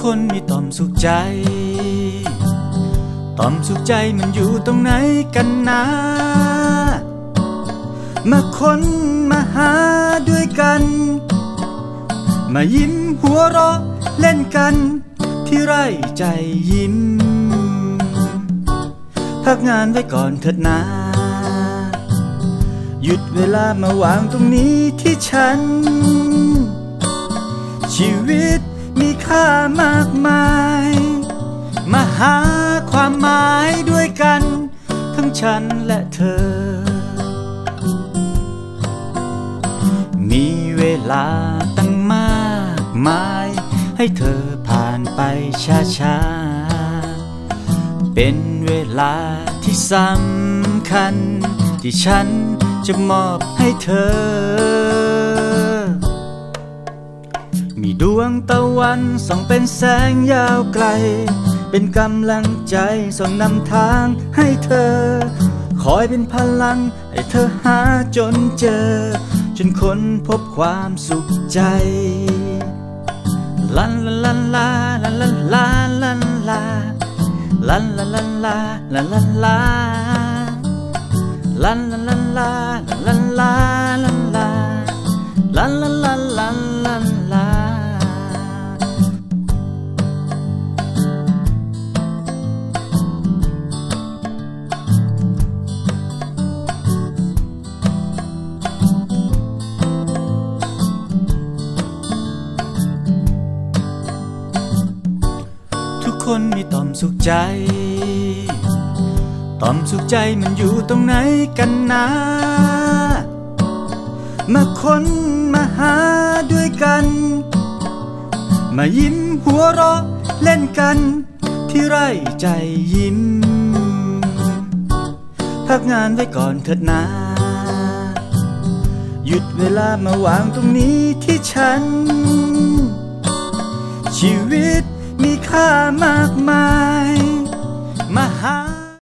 คนมีต่อมสุขใจ ต่อมสุขใจมันอยู่ตรงไหนกันนะ มาค้นมาหาด้วยกัน มายิ้มหัวเราะเล่นกันที่ไรใจยิ้ม พักงานไว้ก่อนเถิดนา หยุดเวลามาวางตรงนี้ที่ฉัน ชีวิต มีค่ามากมาย มาหาความหมายด้วยกัน ทั้งฉันและเธอ มีเวลาตั้งมากมาย ให้เธอผ่านไปช้าๆ เป็นเวลาที่สำคัญ ที่ฉันจะมอบให้เธอันส่องเป็นแสงยาวไกล เป็นกำลังใจส่องนำทางให้เธอ คอยเป็นพลังให้เธอหาจนเจอ จนค้นพบความสุขใจลันลันลาลันลันลาลันลาลันลันลันลาลันลันลาลันลันลันลาลันลันลา ทุกคนมีต่อมสุขใจ ต่อมสุขใจมันอยู่ตรงไหนกันนะ มาค้นมาหาด้วยกัน มายิ้มหัวเราะเล่นกัน ที่ไรใจยิ้ม พักงานไว้ก่อนเถิดนาหยุดเวลามาวางตรงนี้ที่ฉัน ชีวิตามากมายมาหา